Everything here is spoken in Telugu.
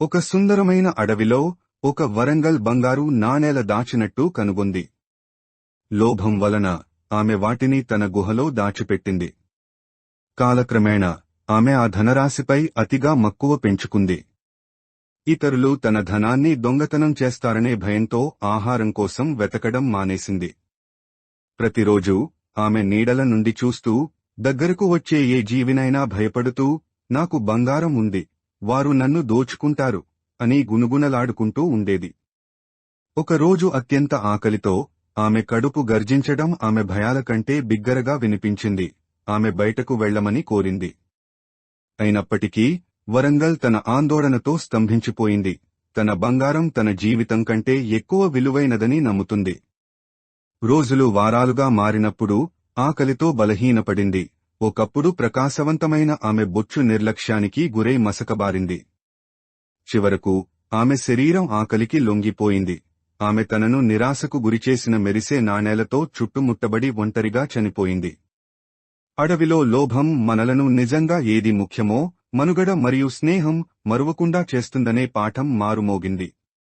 ఒక సుందరమైన అడవిలో ఒక వరంగల్ బంగారు నాణేల దాచినట్టు కనుగొంది. లోభం వలన ఆమె వాటిని తన గుహలో దాచిపెట్టింది. కాలక్రమేణా ఆమె ఆ ధనరాశిపై అతిగా మక్కువ పెంచుకుంది. ఇతరులు తన ధనాన్ని దొంగతనం చేస్తారనే భయంతో ఆహారం కోసం వెతకడం మానేసింది. ప్రతిరోజూ ఆమె నీడల నుండి చూస్తూ దగ్గరకు వచ్చే ఏ జీవినైనా భయపడుతూ నాకు బంగారం ఉంది. వారు నన్ను దోచుకుంటారు అని గునుగునలాడుకుంటూ ఉండేది. ఒకరోజు అత్యంత ఆకలితో ఆమె కడుపు గర్జించడం ఆమె భయాల కంటే బిగ్గరగా వినిపించింది. ఆమె బయటకు వెళ్ళమని కోరింది. అయినప్పటికీ వరంగల్ తన ఆందోళనతో స్తంభించిపోయింది. తన బంగారం తన జీవితం కంటే ఎక్కువ విలువైనదని నమ్ముతుంది. రోజులు వారాలుగా మారినప్పుడు ఆకలితో బలహీనపడింది. ఒకప్పుడు ప్రకాశవంతమైన ఆమె బొచ్చు నిర్లక్ష్యానికి గురై మసకబారింది. చివరకు ఆమె శరీరం ఆకలికి లొంగిపోయింది. ఆమె తనను నిరాశకు గురిచేసిన మెరిసే నాణేలతో చుట్టుముట్టబడి ఒంటరిగా చనిపోయింది. అడవిలో లోభం మనలను నిజంగా ఏది ముఖ్యమో మనుగడ మరియు స్నేహం మరువకుండా చేస్తుందనే పాఠం మారుమోగింది.